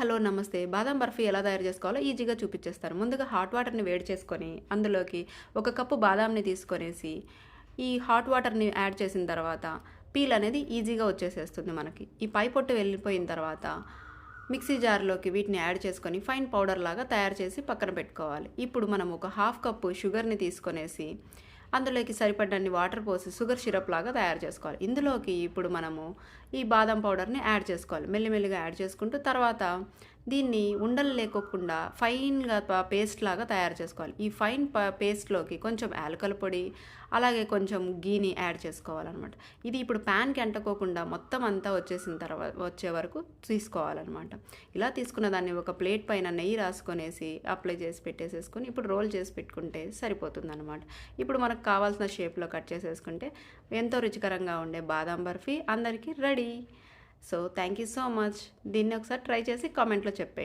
Hello నమస్తే. బాదం బర్ఫీ ఎలా తయారు చేసుకోవాలో ఈజీగా చూపించేస్తారు ముందుగా హాట్ వాటర్ని వేడి చేసుకొని అందులోకి ఒక కప్పు బాదాంని తీసుకొనేసి ఈ హాట్ వాటర్ని యాడ్ చేసిన తర్వాత పీల్ అనేది ఈజీగా వచ్చేసేస్తుంది మనకి. ఈ పై పొట్టు వెళ్ళిపోయిన తర్వాత మిక్సీ జార్లోకి వీటిని యాడ్ చేసుకొని ఫైన్ పౌడర్ లాగా తయారు చేసి పక్కన పెట్టుకోవాలి. ఇప్పుడు మనం ఒక హాఫ్ కప్పు షుగర్ని తీసుకొనేసి అందులోకి సరిపడన్ని వాటర్ పోసి షుగర్ సిరప్ లాగా తయారు చేసుకోవాలి. ఇందులోకి ఇప్పుడు మనము ఈ బాదం పౌడర్ని యాడ్ చేసుకోవాలి. మెల్లిమెల్లిగా యాడ్ చేసుకుంటూ తర్వాత దీన్ని ఉండలు లేకోకుండా ఫైన్గా పేస్ట్ లాగా తయారు చేసుకోవాలి. ఈ ఫైన్ పేస్ట్లోకి కొంచెం యాలకల పొడి అలాగే కొంచెం గీని యాడ్ చేసుకోవాలన్నమాట. ఇది ఇప్పుడు ప్యాన్కి అంటుకోకుండా మొత్తం అంతా వచ్చేసిన తర్వాత వచ్చే వరకు తీసుకోవాలన్నమాట. ఇలా తీసుకున్న దాన్ని ఒక ప్లేట్ పైన నెయ్యి రాసుకొనేసి అప్లై చేసి పెట్టేసేసుకొని ఇప్పుడు రోల్ చేసి పెట్టుకుంటే సరిపోతుంది అనమాట ఇప్పుడు మనకు కావాల్సిన షేప్లో కట్ చేసేసుకుంటే ఎంతో రుచికరంగా ఉండే బాదం బర్ఫీ అందరికీ ready. So thank you so much. దీన్ని ఒకసారి ట్రై చేసి కామెంట్లో చెప్పేయండి.